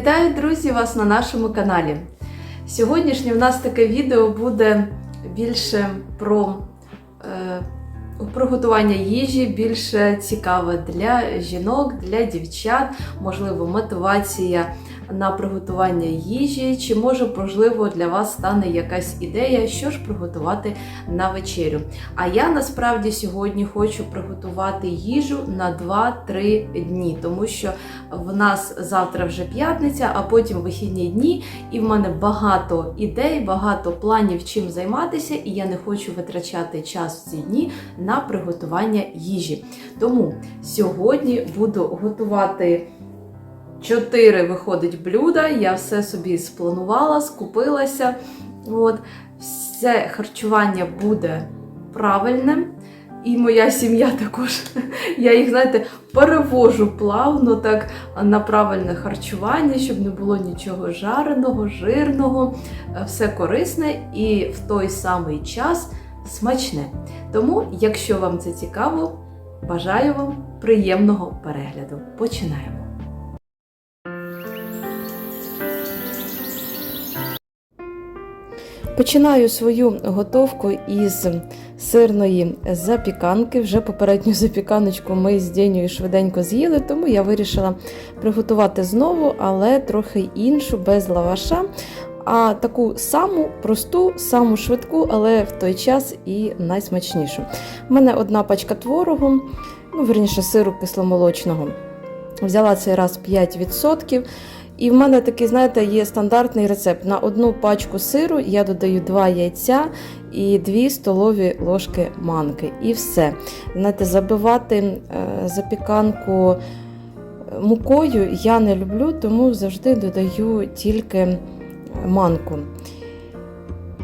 Вітаю, друзі, вас на нашому каналі. Сьогоднішнє в нас таке відео буде більше про е, приготування їжі, більше цікаве для жінок, для дівчат, можливо, мотивація на приготування їжі, чи може, можливо, для вас стане якась ідея, що ж приготувати на вечерю. А я насправді сьогодні хочу приготувати їжу на 2-3 дні, тому що в нас завтра вже п'ятниця, а потім вихідні дні, і в мене багато ідей, багато планів чим займатися, і я не хочу витрачати час в ці дні на приготування їжі. Тому сьогодні буду готувати. Чотири виходить блюда, я все собі спланувала, скупилася. От. Все харчування буде правильним. І моя сім'я також. Я їх, знаєте, перевожу плавно так на правильне харчування, щоб не було нічого жареного, жирного, е, все корисне і в той самий час смачне. Тому, якщо вам це цікаво, бажаю вам приємного перегляду. Починаємо! Починаю свою готовку із сирної запіканки. Вже попередню запіканочку ми з Дєнею швиденько з'їли, тому я вирішила приготувати знову, але трохи іншу, без лаваша. А таку саму просту, саму швидку, але в той час і найсмачнішу. У мене одна пачка творогу, ну, верніше, сиру кисломолочного. Взяла цей раз 5%. І в мене такий, знаєте, є стандартний рецепт. На одну пачку сиру я додаю 2 яйця і 2 столові ложки манки. І все. Знаєте, забивати е, запіканку мукою я не люблю, тому завжди додаю тільки манку.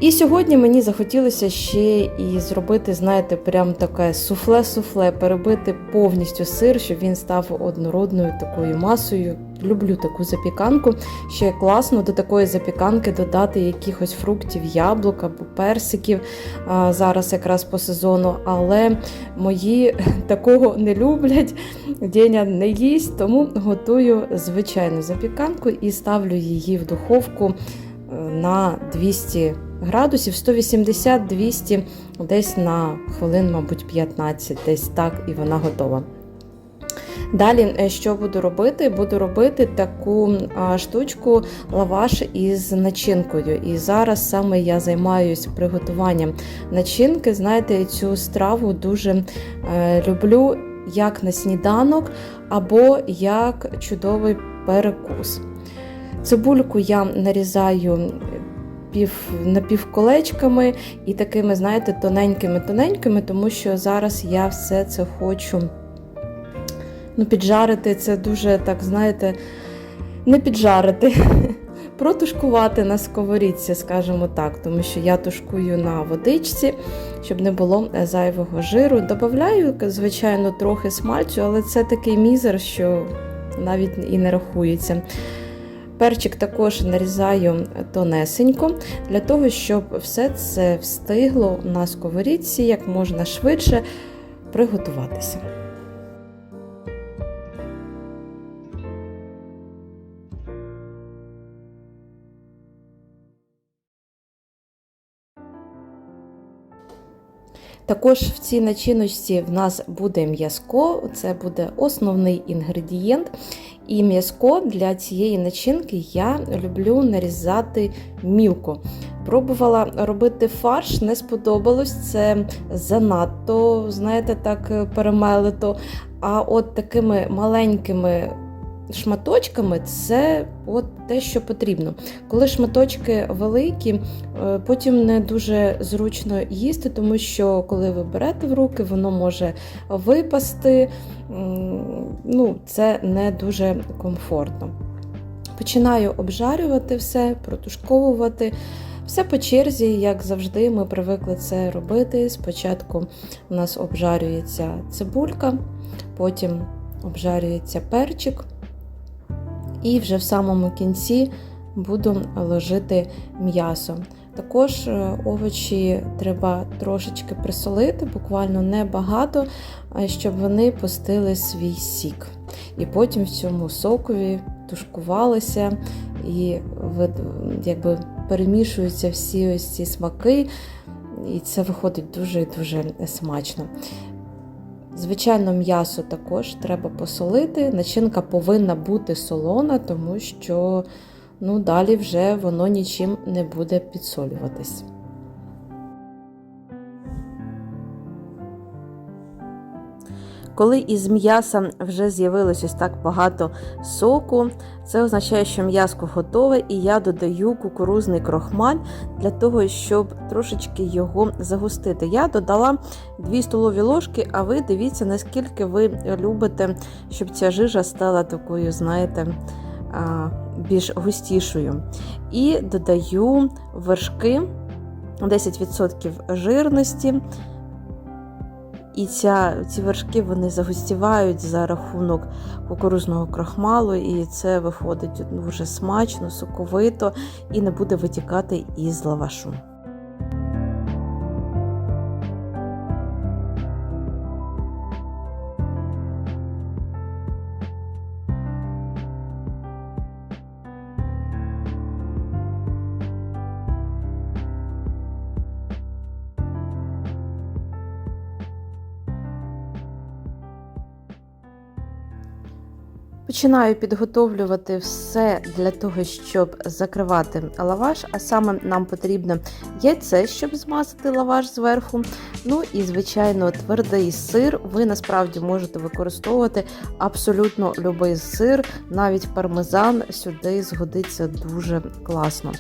І сьогодні мені захотілося ще і зробити, знаєте, прям таке суфле-суфле, перебити повністю сир, щоб він став однородною такою масою. Люблю таку запіканку. Ще класно до такої запіканки додати якихось фруктів, яблук або персиків зараз якраз по сезону. Але мої такого не люблять, Деня не їсть, тому готую звичайну запіканку і ставлю її в духовку на 200 градусів, 180-200, десь на хвилин, мабуть, 15, десь так, і вона готова. Далі, що буду робити? Буду робити таку штучку лаваш із начинкою. І зараз саме я займаюся приготуванням начинки. Знаєте, цю страву дуже люблю як на сніданок, або як чудовий перекус. Цибульку я нарізаю пів, напівколечками і такими, знаєте, тоненькими-тоненькими, тому що зараз я все це хочу ну, піджарити. Це дуже, так, знаєте, не піджарити, протушкувати на сковорідці, скажімо так, тому що я тушкую на водичці, щоб не було зайвого жиру. Добавляю, звичайно, трохи смальцю, але це такий мізер, що навіть і не рахується. Перчик також нарізаю тонесенько, для того, щоб все це встигло на сковорідці як можна швидше приготуватися. Також в цій начиночці в нас буде м'язко, це буде основний інгредієнт. І м'язко для цієї начинки я люблю нарізати мілко. Пробувала робити фарш, не сподобалось, це занадто, знаєте, так перемелито. А от такими маленькими шматочками це от те, що потрібно. Коли шматочки великі, потім не дуже зручно їсти, тому що коли ви берете в руки, воно може випасти, ну, це не дуже комфортно. Починаю обжарювати все, протушковувати. Все по черзі, як завжди, ми привикли це робити. Спочатку у нас обжарюється цибулька, потім обжарюється перчик. І вже в самому кінці буду ложити м'ясо. Також овочі треба трошечки присолити, буквально небагато, щоб вони пустили свій сік. І потім в цьому сокові тушкувалося і якби перемішуються всі ось ці смаки, і це виходить дуже і дуже смачно. Звичайно, м'ясо також треба посолити. Начинка повинна бути солона, тому що ну, далі вже воно нічим не буде підсолюватись. Коли із м'яса вже з'явилось ось так багато соку, це означає, що м'яско готове, і я додаю кукурузний крохмаль для того, щоб трошечки його загустити. Я додала 2 столові ложки, а ви дивіться, наскільки ви любите, щоб ця жижа стала такою, знаєте, більш густішою. І додаю вершки 10% жирності. І ця, ці вершки вони загустівають за рахунок кукурузного крахмалу, і це виходить дуже смачно, соковито і не буде витікати із лавашу. Починаю підготовлювати все для того, щоб закривати лаваш, а саме нам потрібно яйце, щоб змазати лаваш зверху. Ну і, звичайно, твердий сир. Ви насправді можете використовувати абсолютно будь-який сир, навіть пармезан сюди згодиться дуже класно.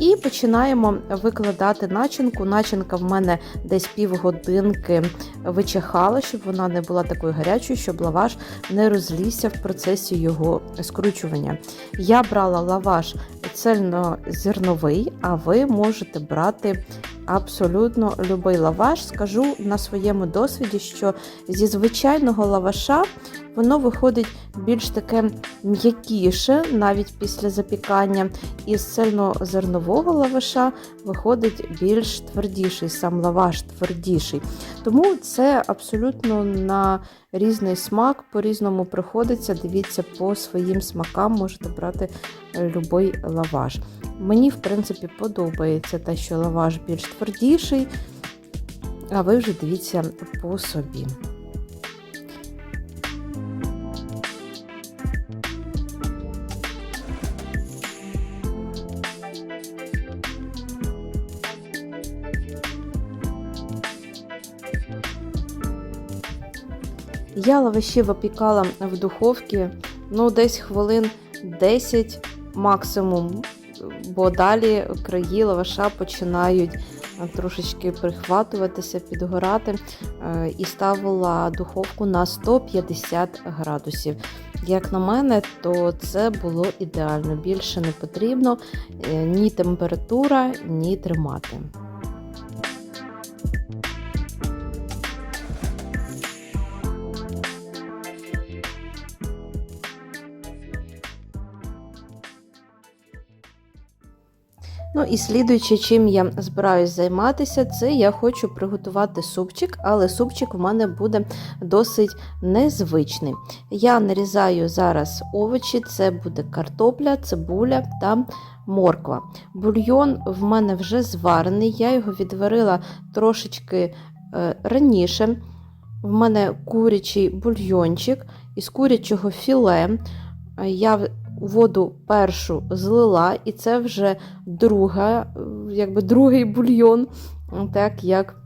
І починаємо викладати начинку. Начинка в мене десь півгодинки вичихала, щоб вона не була такою гарячою, щоб лаваш не розлізся в процесі його скручування. Я брала лаваш цельнозерновий, а ви можете брати абсолютно любий лаваш. Скажу на своєму досвіді, що зі звичайного лаваша воно виходить більш таке м'якіше, навіть після запікання. І з цельнозернового лаваша виходить більш твердіший, сам лаваш твердіший. Тому це абсолютно на різний смак, по-різному приходиться. Дивіться, по своїм смакам можете брати будь-який лаваш. Мені, в принципі, подобається те, що лаваш більш твердіший, а ви вже дивіться по собі. Я лаваші випікала в духовці ну, десь хвилин 10 максимум, бо далі краї лаваша починають трошечки прихватуватися, підгорати. Е, і ставила духовку на 150 градусів. Як на мене, то це було ідеально. Більше не потрібно е, ні температура, ні тримати. Ну і слідуючи, чим я збираюсь займатися, це я хочу приготувати супчик, але супчик у мене буде досить незвичний. Я нарізаю зараз овочі, це буде картопля, цибуля та морква. Бульйон в мене вже зварений, я його відварила трошечки е, раніше. В мене курячий бульйончик із курячого філе. Я воду першу злила, і це вже друга, якби другий бульйон, так як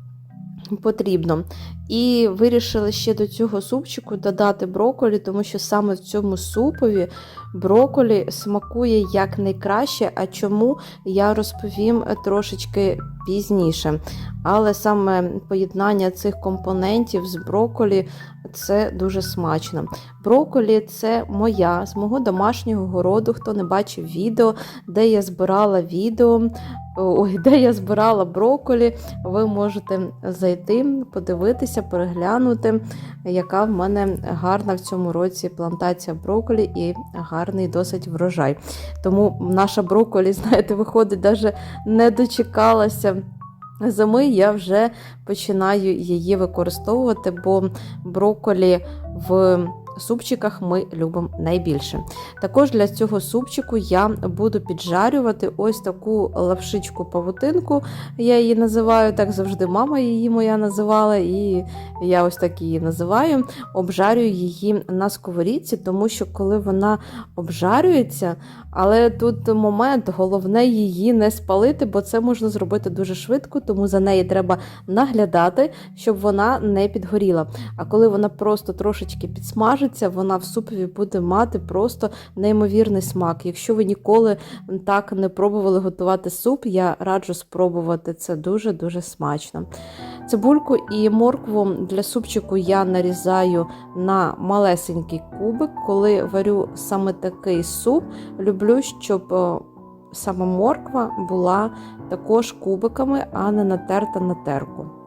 потрібно. І вирішили ще до цього супчику додати броколі, тому що саме в цьому супові броколі смакує як найкраще, а чому я розповім трошечки пізніше. Але саме поєднання цих компонентів з броколі це дуже смачно. Броколі це моя з мого домашнього городу. Хто не бачив відео, де я збирала відео, ой, де я збирала броколі, ви можете зайти, подивитися, переглянути, яка в мене гарна в цьому році плантація броколі і гарний досить врожай. Тому наша броколі, знаєте, виходить, навіть не дочекалася. Зими я вже починаю її використовувати, бо броколі в супчиках ми любимо найбільше. Також для цього супчику я буду піджарювати ось таку лапшичку павутинку. Я її називаю так завжди. Мама її моя називала, і я ось так її називаю. Обжарюю її на сковорідці, тому що коли вона обжарюється, але тут момент, головне її не спалити, бо це можна зробити дуже швидко, тому за неї треба наглядати, щоб вона не підгоріла. А коли вона просто трошечки підсмажиться, вона в супові буде мати просто неймовірний смак. Якщо ви ніколи так не пробували готувати суп, я раджу спробувати це дуже-дуже смачно. Цибульку і моркву для супчику я нарізаю на малесенький кубик. Коли варю саме такий суп, люблю, щоб е, саме морква була також кубиками, а не натерта на терку.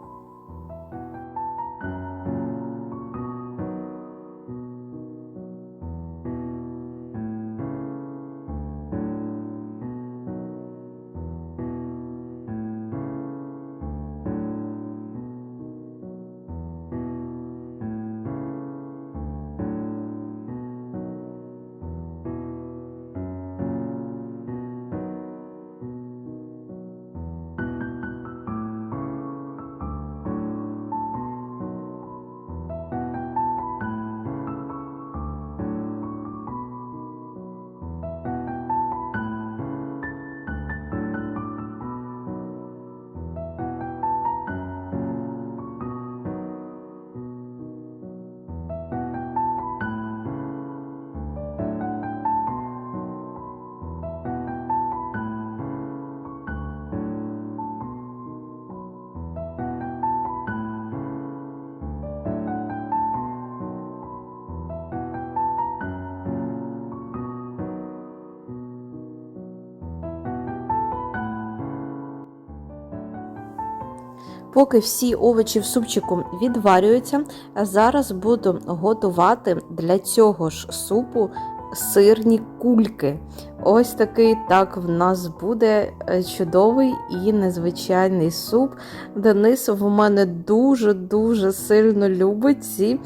Поки всі овочі в супчику відварюються, зараз буду готувати для цього ж супу сирні кульки. Ось такий так в нас буде е, чудовий і незвичайний суп. Денис в мене дуже-дуже сильно любить ці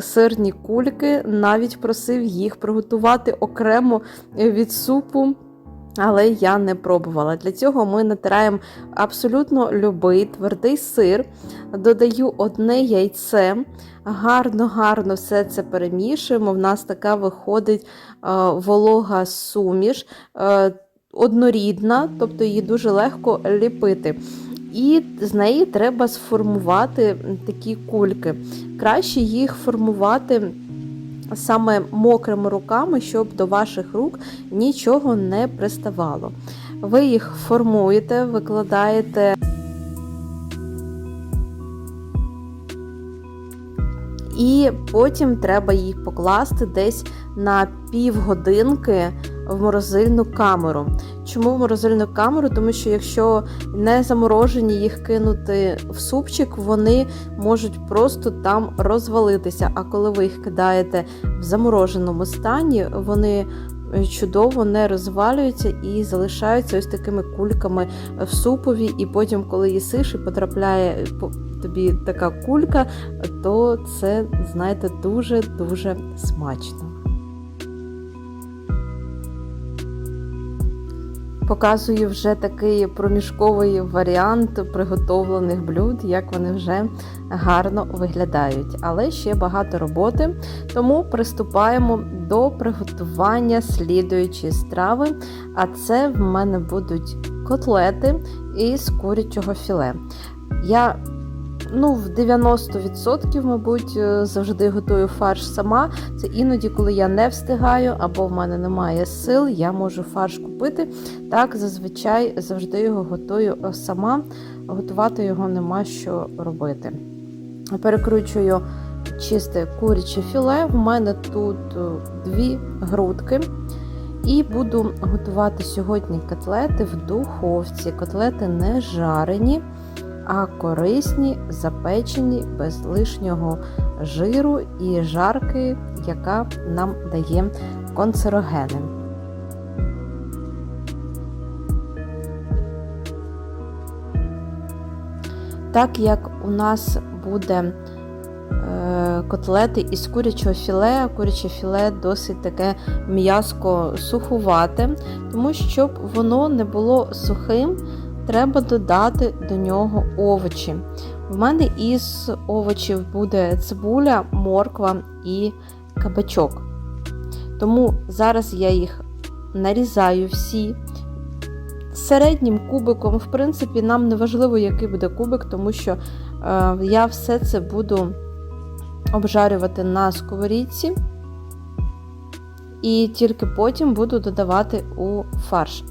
сирні кульки, навіть просив їх приготувати окремо від супу. Але я не пробувала. Для цього ми натираємо абсолютно любий твердий сир, додаю одне яйце, гарно-гарно все це перемішуємо. В нас така виходить е, волога суміш, е, однорідна, тобто її дуже легко ліпити. І з неї треба сформувати такі кульки. Краще їх формувати саме мокрими руками, щоб до ваших рук нічого не приставало. Ви їх формуєте, викладаєте. І потім треба їх покласти десь на півгодинки в морозильну камеру. Чому в морозильну камеру? Тому що якщо не заморожені їх кинути в супчик, вони можуть просто там розвалитися. А коли ви їх кидаєте в замороженому стані, вони чудово не розвалюються і залишаються ось такими кульками в супові. І потім, коли їсиш і потрапляє тобі така кулька, то це, знаєте, дуже-дуже смачно. Показую вже такий проміжковий варіант приготовлених блюд, як вони вже гарно виглядають. Але ще багато роботи, тому приступаємо до приготування слідуючої страви. А це в мене будуть котлети із курячого філе. Я Ну, в 90%, мабуть, е, завжди готую фарш сама. Це іноді, коли я не встигаю або в мене немає сил, я можу фарш купити. Так, зазвичай завжди його готую е, сама, готувати його нема що робити. Перекручую чисте куряче філе. В мене тут е, дві грудки. І буду готувати сьогодні котлети в духовці. Котлети не жарені а корисні, запечені без лишнього жиру і жарки, яка нам дає канцерогени. Так як у нас буде е, котлети із курячого філе. Куряче філе досить таке м'язко сухувате, тому щоб воно не було сухим, треба додати до нього овочі. В мене із овочів буде цибуля, морква і кабачок. Тому зараз я їх нарізаю всі. Середнім кубиком, в принципі, нам не важливо, який буде кубик, тому що е, я все це буду обжарювати на сковорідці, і тільки потім буду додавати у фарш.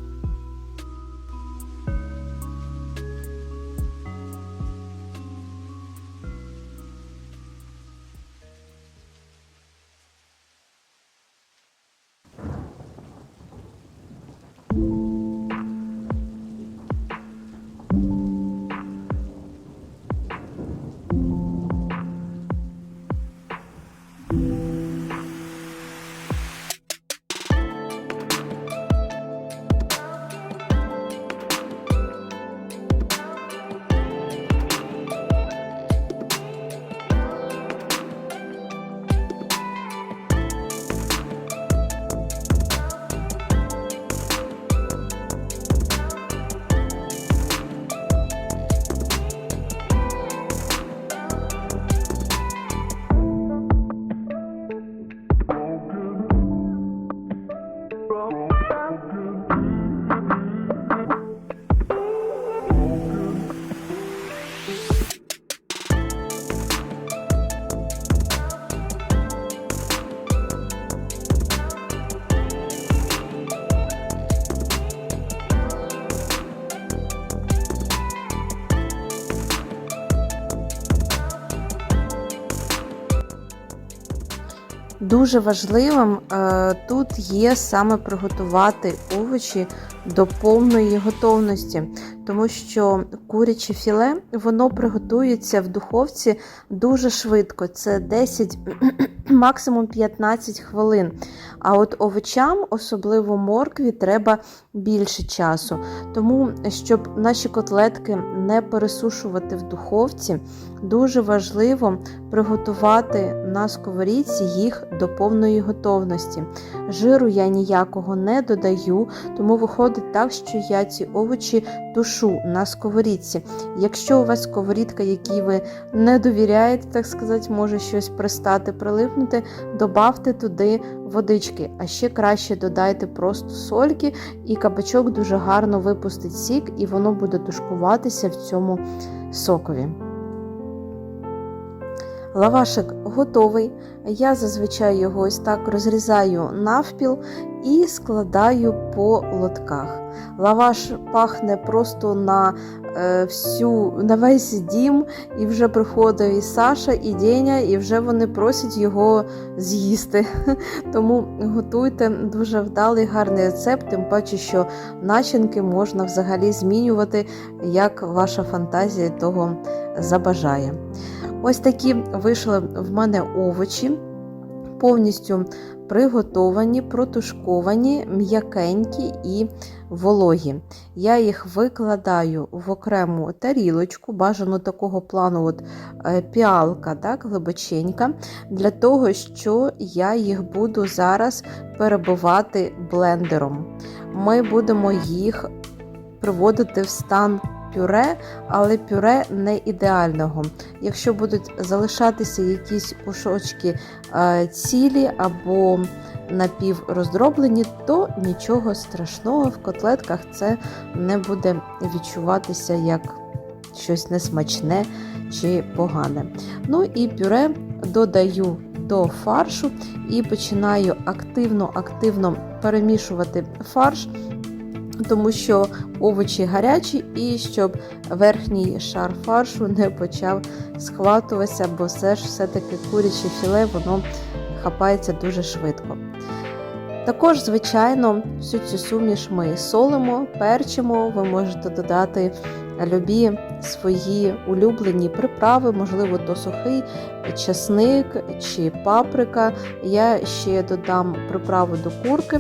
Дуже важливим е, тут є саме приготувати овочі до повної готовності, тому що куряче філе воно приготується в духовці дуже швидко. Це 10, максимум 15 хвилин. А от овочам, особливо моркві, треба більше часу. Тому, щоб наші котлетки не пересушувати в духовці, дуже важливо приготувати на сковорідці їх до повної готовності. Жиру я ніякого не додаю, тому виходить так, що я ці овочі тушу на сковорідці. Якщо у вас сковорідка, якій ви не довіряєте, так сказати, може щось пристати, прилипнути, добавте туди водички, а ще краще додайте просто сольки, і кабачок дуже гарно випустить сік, і воно буде тушкуватися в цьому сокові. Лавашик готовий. Я зазвичай його ось так розрізаю навпіл і складаю по лотках. Лаваш пахне просто на е, всю, на весь дім, і вже приходить і Саша, і Деня, і вже вони просять його з'їсти. Тому готуйте дуже вдалий, гарний рецепт, тим паче, що начинки можна взагалі змінювати, як ваша фантазія того забажає. Ось такі вийшли в мене овочі, повністю приготовані, протушковані, м'якенькі і вологі. Я їх викладаю в окрему тарілочку, бажано такого плану от піалка, так, глибоченька, для того, що я їх буду зараз перебивати блендером. Ми будемо їх приводити в стан пюре, але пюре не ідеального. Якщо будуть залишатися якісь кусочки е, цілі або напівроздроблені, то нічого страшного в котлетках це не буде відчуватися як щось несмачне чи погане. Ну і пюре додаю до фаршу і починаю активно-активно перемішувати фарш тому що овочі гарячі, і щоб верхній шар фаршу не почав схватуватися, бо все ж все-таки куряче філе воно хапається дуже швидко. Також, звичайно, всю цю суміш ми солимо, перчимо, ви можете додати любі свої улюблені приправи, можливо, то сухий часник чи паприка. Я ще додам приправу до курки.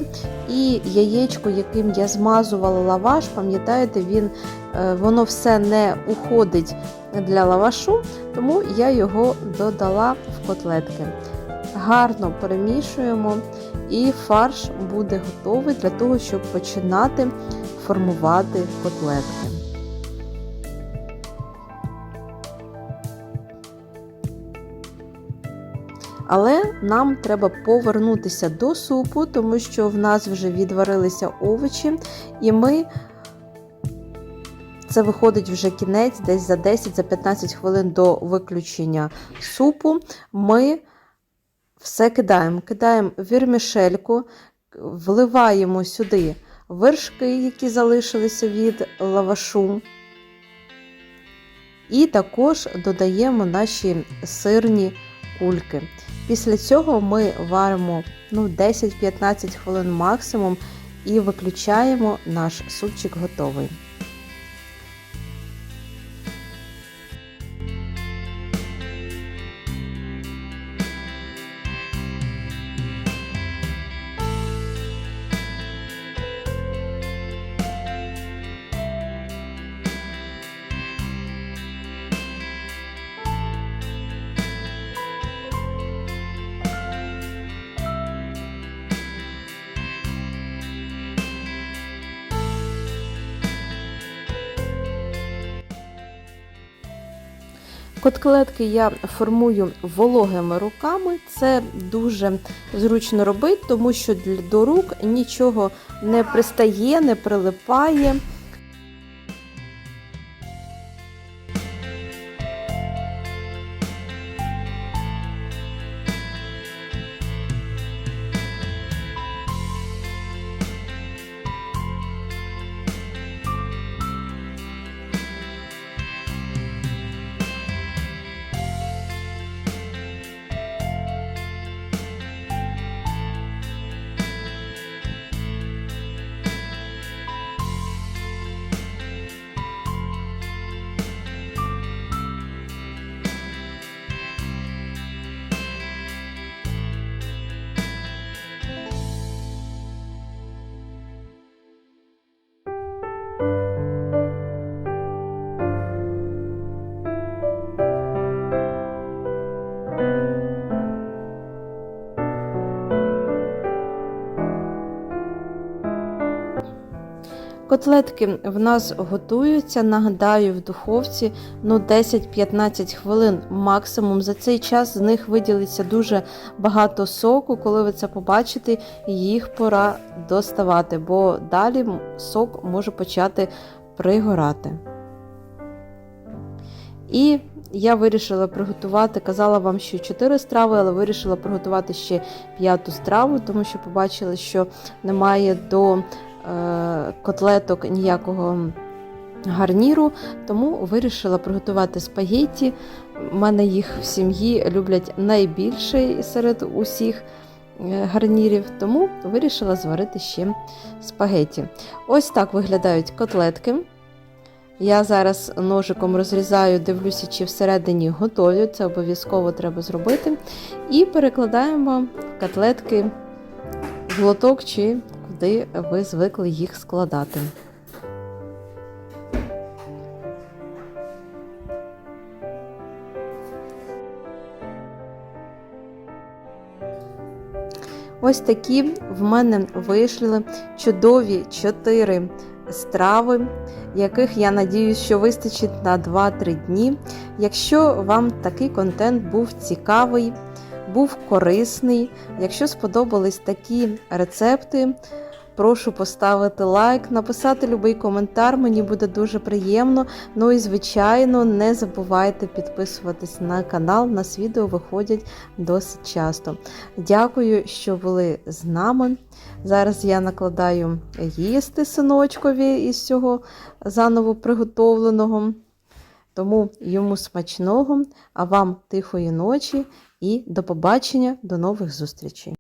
І яєчко, яким я змазувала лаваш, пам'ятаєте, він, е, воно все не уходить для лавашу, тому я його додала в котлетки. Гарно перемішуємо, і фарш буде готовий для того, щоб починати формувати котлетки. Але нам треба повернутися до супу, тому що в нас вже відварилися овочі, і ми це виходить вже кінець, десь за 10-15 хвилин до виключення супу. Ми все кидаємо. Кидаємо вірмішельку, вливаємо сюди вершки, які залишилися від лавашу. І також додаємо наші сирні кульки. Після цього ми варимо ну, 10-15 хвилин максимум і виключаємо наш супчик готовий. Котлетки я формую вологими руками. Це дуже зручно робити, тому що до рук нічого не пристає, не прилипає. Котлетки в нас готуються, нагадаю, в духовці ну, 10-15 хвилин максимум. За цей час з них виділиться дуже багато соку. Коли ви це побачите, їх пора доставати, бо далі сок може почати пригорати. І я вирішила приготувати, казала вам, що 4 страви, але вирішила приготувати ще п'яту страву, тому що побачила, що немає до котлеток ніякого гарніру, тому вирішила приготувати спагетті. У мене їх в сім'ї люблять найбільше серед усіх е, гарнірів, тому вирішила зварити ще спагетті. Ось так виглядають котлетки. Я зараз ножиком розрізаю, дивлюся, чи всередині готові, це обов'язково треба зробити. І перекладаємо котлетки в лоток чи куди ви звикли їх складати. Ось такі в мене вийшли чудові чотири страви, яких я надіюсь, що вистачить на 2-3 дні. Якщо вам такий контент був цікавий, був корисний, якщо сподобались такі рецепти, Прошу поставити лайк, написати будь-який коментар, мені буде дуже приємно. Ну і, звичайно, не забувайте підписуватись на канал, нас відео виходять досить часто. Дякую, що були з нами. Зараз я накладаю їсти синочкові із цього заново приготовленого. Тому йому смачного, а вам тихої ночі і до побачення, до нових зустрічей!